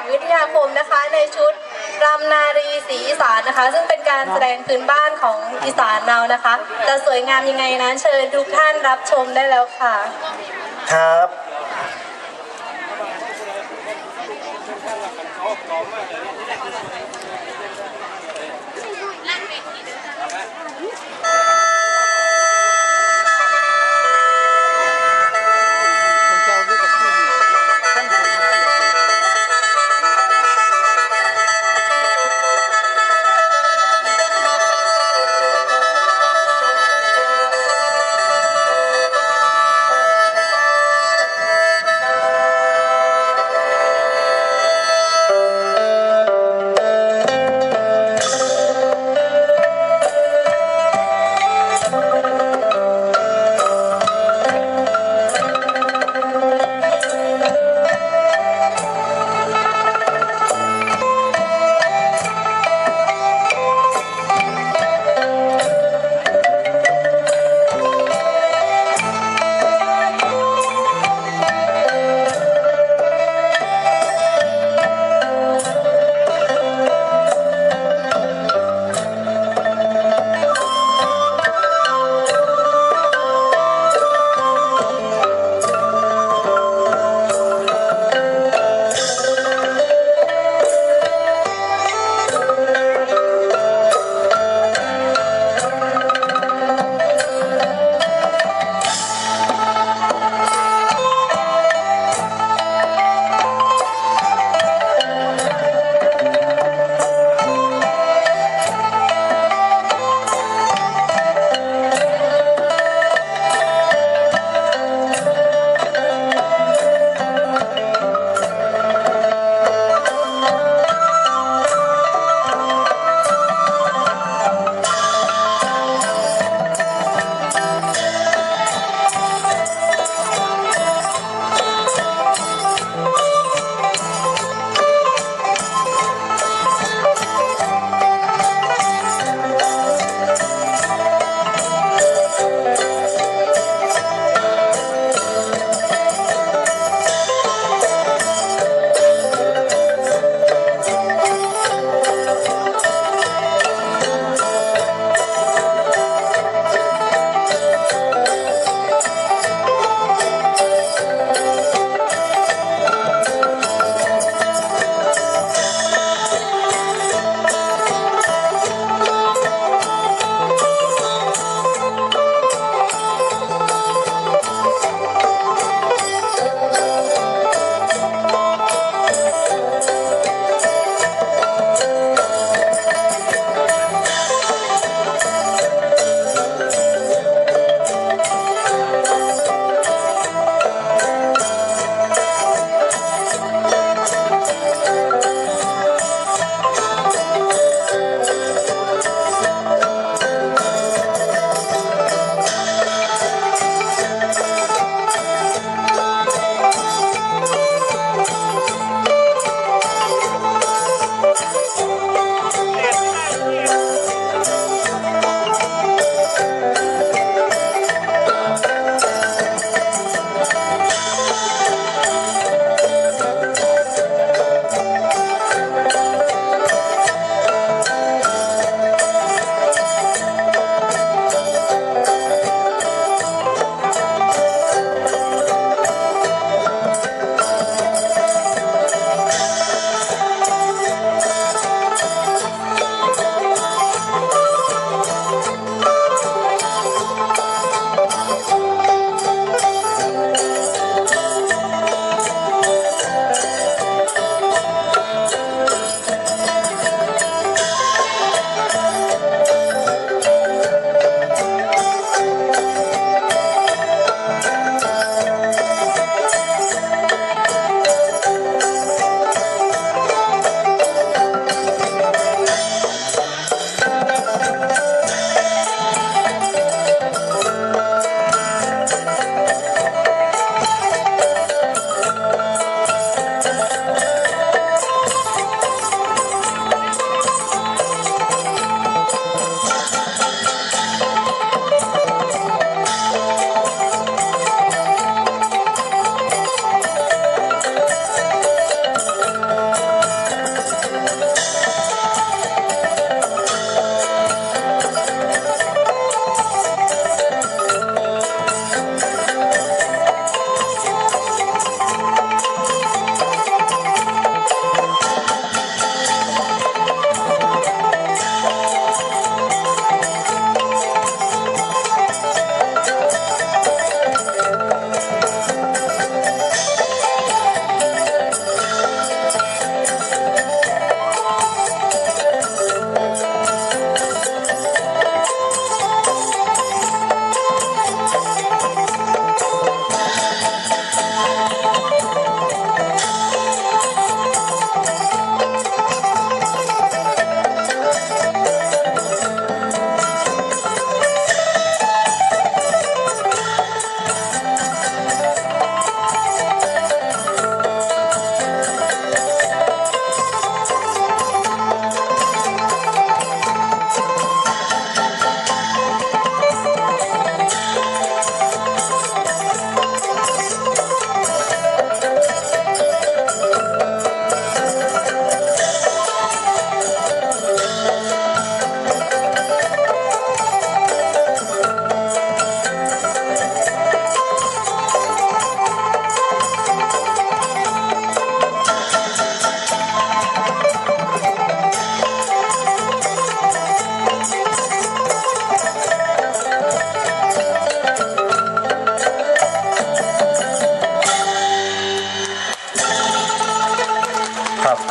างวิทยาคมนะคะ ในชุดรำนารีสีอีสานนะคะ ซึ่งเป็นการแสดงพื้นบ้านของอีสานเรานะคะ จะสวยงามยังไงนั้นเชิญทุกท่านรับชมได้แล้วค่ะ ครับ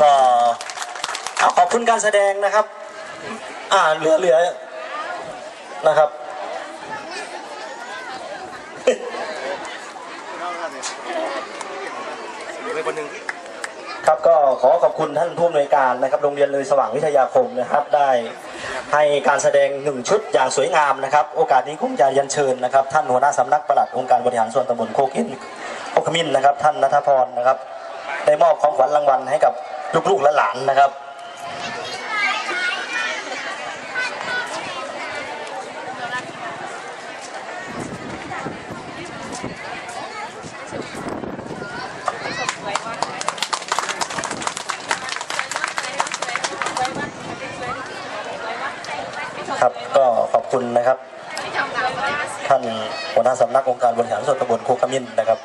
ก็ขอขอบคุณการแสดงนะครับ อ่าเหลือเหลือนะครับครับก็ขอขอบคุณท่านผู้อำนวยการนะครับ โรงเรียนเลยสว่างวิทยาคมนะครับ ได้ให้การแสดงหนึ่งชุดอย่างสวยงามนะครับ โอกาสนี้คงจะยันเชิญนะครับ ท่านหัวหน้าสำนักปลัดองค์การบริหารส่วนตำบลโคกินโคกขมินนะครับ ท่านนัทพรนะครับ ได้มอบของขวัญรางวัลให้กับ ลูกๆและหลานนะครับครับก็ขอบคุณนะครับ ท่านหัวหน้าสำนักองค์การบริหารส่วนตำบลโคกขมิ้นนะครับ